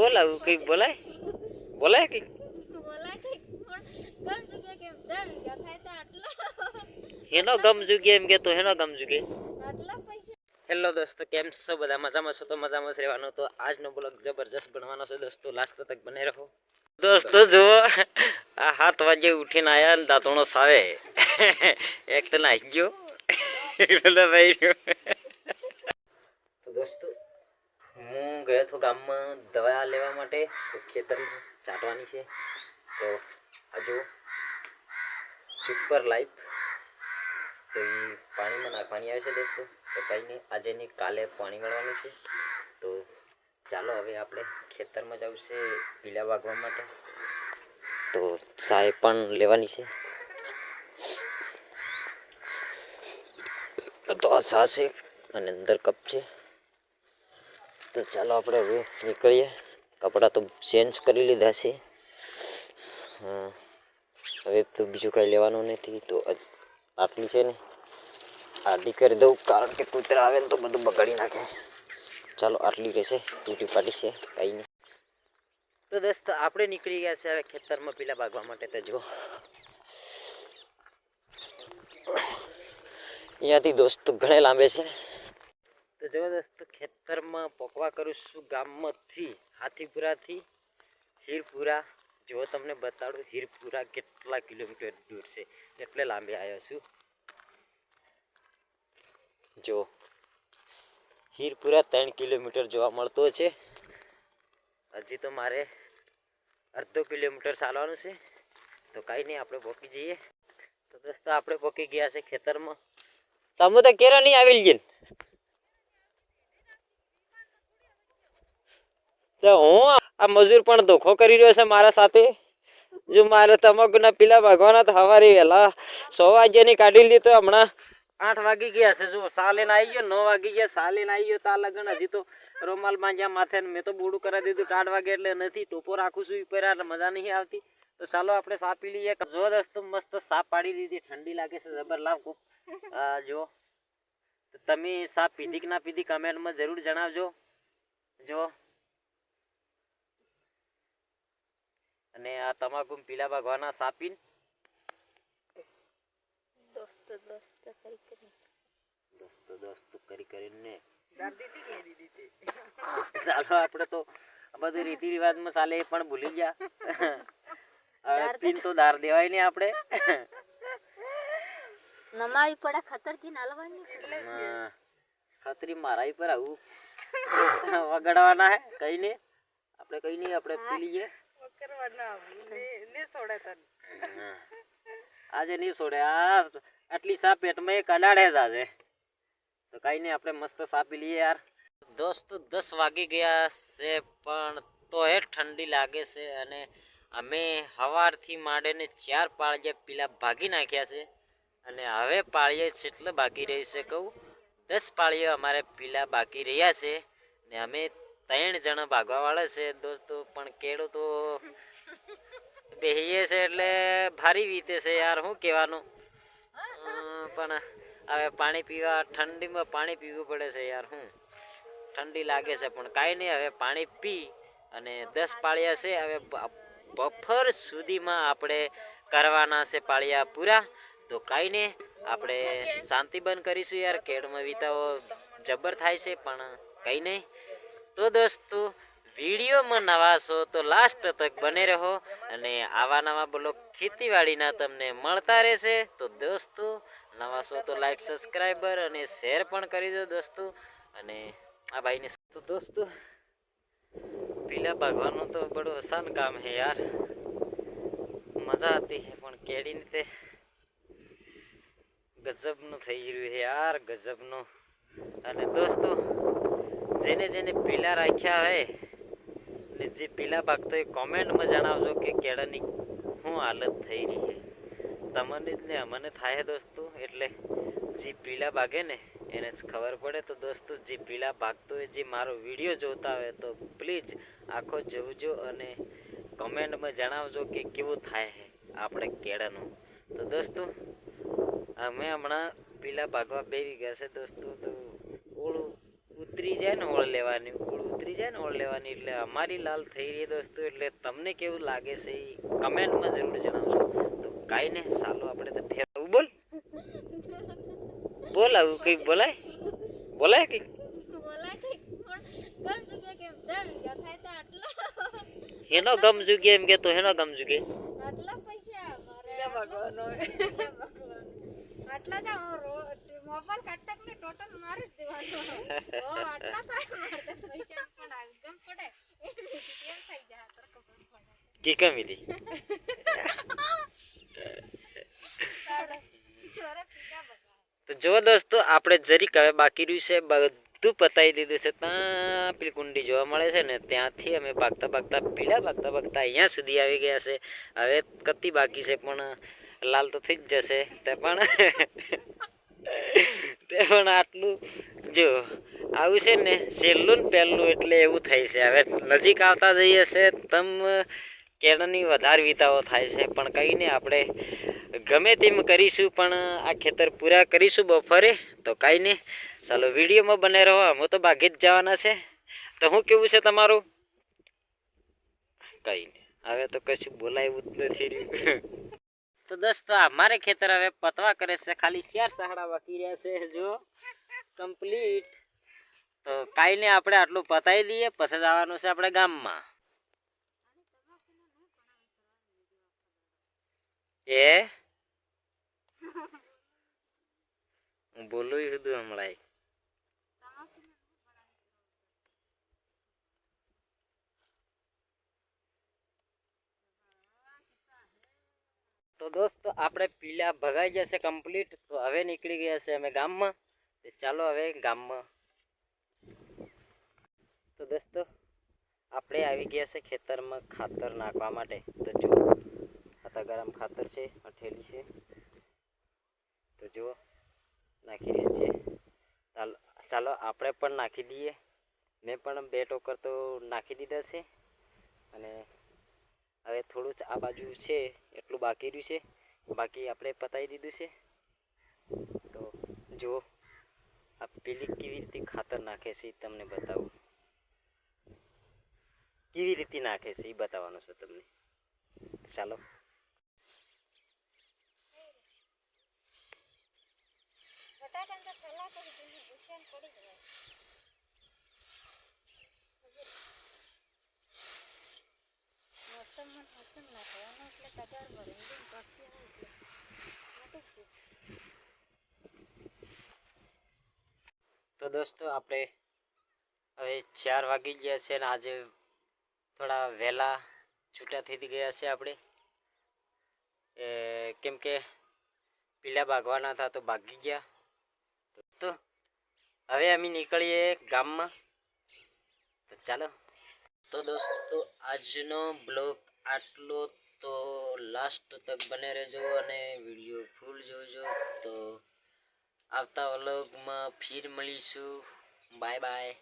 બોલાવું કંઈક બોલાય? બોલાય કંઈક? હેનો ગમ જુગે એમ કે કેતો હેનો ગમ જુગે. હેલો દોસ્તો કેમ છો? બધા મજામાં છો? તો મજામાં જ રહેવાનું. તો આજનો બ્લોગ જબરજસ્ત બનવાનો છે દોસ્તો. લાસ્ટ તક બને રહો. દોસ્તો જો આ હાથ વાગે ઉઠીને આયા ને દાંતણો સાવે. એક તો નાહી ગયો. ભાઈ તો દોસ્તો હું ગયો હતો ગામમાં દવા લેવા માટે તો ખેતરમાં ચાટવાની છે. તો આ જો સુપર લાઈફ તો એ પાણીમાં નાખવાની આવે છે દોસ્તો. તો કંઈ નહીં આજે નહીં કાલે પાણી મળવાનું છે. તો ચાલો હવે આપણે ખેતરમાં જવું છે પીલા વાગવા માટે. તો સાય પણ લેવાની છે. તો આ સા છે અને અંદર કપ છે. તો ચાલો આપણે હવે નીકળીએ. કપડાં તો ચેન્જ કરી લીધા છે. હવે તો બીજું કાંઈ લેવાનું નથી, તો આટલી છે ને. આટલી કરી દઉં, કારણ કે કૂતરા આવે ને તો બધું બગાડી નાખે. ચાલો, આટલી રહેશે. તૂટી પાટી છે, કંઈ નહીં. તો દોસ્તો, આપણે નીકળી ગયા છે હવે ખેતરમાં પીલા ભાગવા માટે તો જો. અહીંયાથી દોસ્તો ઘણે લાંબે છે. જો દોસ્તો ખેતરમાં પોકવા કરું છું ગામમાંથી, હાથીપુરાથી હીરપુરા. જો તમને બતાડું, હીરપુરા કેટલા કિલોમીટર દૂર છે? એટલે લાંબે આવ્યો છું. જો, હીરપુરા ત્રણ કિલોમીટર જોવા મળતો છે. હજી તો મારે અડધો કિલોમીટર ચાલવાનું છે. તો કાંઈ નહીં, આપણે પોકી જઈએ. તો દોસ્તો, આપણે પોકી ગયા છે ખેતરમાં. તમે તો કેરા નહીં આવી ગયેલ તો હું આ મજૂર પણ ધોખો કરી રહ્યો છે મારા સાથે. જો મારે તમાકુના પીલા ભાગવાના તો સવારે વહેલા સો વાગ્યાની કાઢી લીધી તો હમણાં આઠ વાગી ગયા છે. જો સાલેન આવી ગયો, નવ વાગી ગયા, સાલેન આવી ગયો, તા લગન હજી તો રૂમાલ માંજ્યા માથે મેં તો બોડું કરાવી દીધું આઠ વાગે એટલે નથી, ટોપો રાખું છું ઉપર એટલે મજા નહીં આવતી. તો ચાલો આપણે સા પી લઈએ. જો દોસ્તો મસ્ત સા પાડી દીધી. ઠંડી લાગે છે જબર, લાવ ખૂબ જો તમે સા પીધી કે ના પીધી કમેન્ટમાં જરૂર જણાવજો. જો અને આ તમાકુ પીલા ભગવાના સાપીન દોસ્તો દોસ્તો કરી કરી. દોસ્તો દોસ્તો કરી કરીને. ચાલો આપણે તો બધું રીતિ રિવાજમાં ચાલે એ પણ ભૂલી ગયા. પીન તો દાર દેવાય નહીં આપણે. નમાવી પડે ખતરથી નાલવાની. હા. ખતરી મારા પર આવું. વગાડવાના હે કઈ નહીં. આપણે કઈ નહીં આપણે પી લઈએ. આજે નહીં છોડે આ આટલી સાપ પેટમાં એક અડાડે જ આજે. તો કઈ નહીં, આપણે મસ્ત સાપી લઈએ યાર. દોસ્ત, દસ વાગી ગયા છે, પણ તો એ ઠંડી લાગે છે અને અમે સવારથી માંડીને ચાર પાળિયા પીલા ભાગી નાખ્યા છે. અને હવે પાળીએ જેટલું બાકી રહ્યું છે કહું. દસ પાળીઓ અમારે પીલા બાકી રહ્યા છે ને અમે ત્રણ જણા ભાગવાવાળા છે દોસ્તો પણ કેળો તો બેહીએ છે એટલે ભારી વીતે છે યાર શું કહેવાનું? પણ હવે પાણી પીવા ઠંડીમાં પાણી પીવું પડે છે યાર હું. ઠંડી લાગે છે પણ કાંઈ નહીં હવે પાણી પી અને દસ પાળિયા છે હવે બફર સુધીમાં આપણે કરવાના છે પાળિયા પૂરા. તો કાંઈ નહીં આપણે શાંતિ બંધ કરીશું યાર કેળમાં વિતાવો જબર થાય છે પણ કંઈ નહીં. તો દોસ્તો, વિડીયોમાં નવા છો તો લાસ્ટ તક બને રહો અને આવા નવા બ્લોગ ખેતીવાડીના તમને મળતા રહેશે. તો દોસ્તો, નવા છો તો લાઈક સબસ્ક્રાઈબર અને શેર પણ કરી દો દોસ્તો. અને આ ભાઈને તો દોસ્તો, પીલા ભાગવાનું તો બડું આસાન કામ હે યાર. મજા આતી હે, પણ કેળીને તે ગજબનું થઈ રહ્યું છે યાર, ગજબનું. અને દોસ્તો જેને જેને પીલા રાખ્યા હોય ને જે પીલા ભાગતો એ કોમેન્ટમાં જણાવજો કે કેળાની શું હાલત થઈ રહી છે. તમને જ ને અમને થાય દોસ્તો, એટલે જે પીલા ભાગે ને, એને જ ખબર પડે. તો દોસ્તો, જે પીલા ભાગતો હોય, જે મારો વીડિયો જોતા હોય, તો પ્લીઝ આખો જોજો અને કમેન્ટમાં જણાવજો કે કેવું થાય છે આપણે કેળાનું. તો દોસ્તો, અમે હમણાં પીલા ભાગવા બેસી ગયા છે દોસ્તો, તો ઉતરી જાય ને ઓળ લેવાની ઓળ ઉતરી જાય ને ઓળ લેવાની એટલે અમારી લાલ થઈ રહી દોસ્તો એટલે તમને કેવું લાગે છે એ કમેન્ટમાં જરૂર જણાવજો. તો કાંઈ ને ચાલો આપણે તો ફેરવું બોલ. બોલ આવું કંઈક બોલાય. બોલાય કંઈક. એનો ગમ જગ્યા કેમ? દમ ગયા થાય તો આટલા. હેનો ગમ જુગે એમ કે તો હેનો ગમ જુગે. આટલા પૈસા મારે ભગવાન ભગવાન. આટલા તો મોબાઈલ કાઢતા ને ટોટલ મારી જ દેવાનો. આટલા તો પૈસા પણ ગમ પડે. કેમ થઈ જાય તો પડે. કે કમી જો દોસ્તો આપણે જરીક હવે બાકી રહ્યું છે બધું પતાવી દીધું છે. ત્યાં પેલી કુંડી જોવા મળે છે ને ત્યાંથી અમે ભાગતા ભાગતા પીડા ભાગતા ભાગતા અહીંયા સુધી આવી ગયા છે. હવે કતી બાકી છે પણ લાલ તો થઈ જ જશે. તે પણ તે પણ આટલું જો, આવું છે ને, છેલ્લું ને પહેલું એટલે એવું થાય છે. હવે નજીક આવતા જઈએ છે, તમ કેળાની વધારે વિતાઓ થાય છે. પણ કંઈ નહીં, આપણે ગમે તેમ કરીશું, પણ આ ખેતર પૂરા કરીશું બપોરે. તો કાંઈ નહીં, ચાલો વિડીયોમાં બને રહો. અમે તો ભાગી જ જવાના છે. તો હું કેવું છે તમારું? કંઈ નહીં, હવે તો કશું બોલાયું જ નથી રહ્યું. તો દોસ્તો અમારે ખેતર હવે પતવા કરે છે. ખાલી ચાર સહાડા બાકી રહ્યા છે જો કમ્પ્લીટ તો કાંઈ નહીં આપણે આટલું પતાવી દઈએ, પછી જવાનું છે આપણે ગામમાં. એ? હું બોલું હતું હમણાં તો દોસ્તો, આપણે પીલા ભગાઈ જશે કમ્પ્લીટ તો હવે નીકળી ગયા છે અમે ગામમાં. ચાલો હવે ગામમાં. તો દોસ્તો, આપણે આવી ગયા છે ખેતરમાં ખાતર નાખવા માટે. તો જુઓ હતા ગરમ ખાતર છે, અઠેલી છે. તો જુઓ, નાખી રહી છે. ચાલો, આપણે પણ નાખી દઈએ. મેં પણ બે ટોકર તો નાખી દીધા છે. અને હવે થોડું જ આ બાજુ છે, એટલું બાકી રહ્યું છે. બાકી આપણે પતાવી દીધું છે. તો જુઓ, આ પેલી કેવી રીતે ખાતર નાખે છે એ તમને બતાવું. કેવી રીતે નાખે છે એ બતાવવાનું છે તમને. ચાલો. તો કરી દીધું પડી જાય તો દોસ્તો, આપણે હવે ચાર વાગી ગયા છે અને આજે થોડા વહેલા છૂટા થઈ ગયા છે આપણે. એ, કેમ કે પીલા ભાગવાના હતા તો ભાગી ગયા. દોસ્તો, હવે અમે નીકળીએ ગામમાં. તો ચાલો. તો દોસ્તો, આજનો બ્લોગ આટલો તો લાસ્ટ તક બને રહેજો અને વીડિયો ફૂલ જોજો. તો આવતા વ્લોગમાં ફીર મળીશું. Bye bye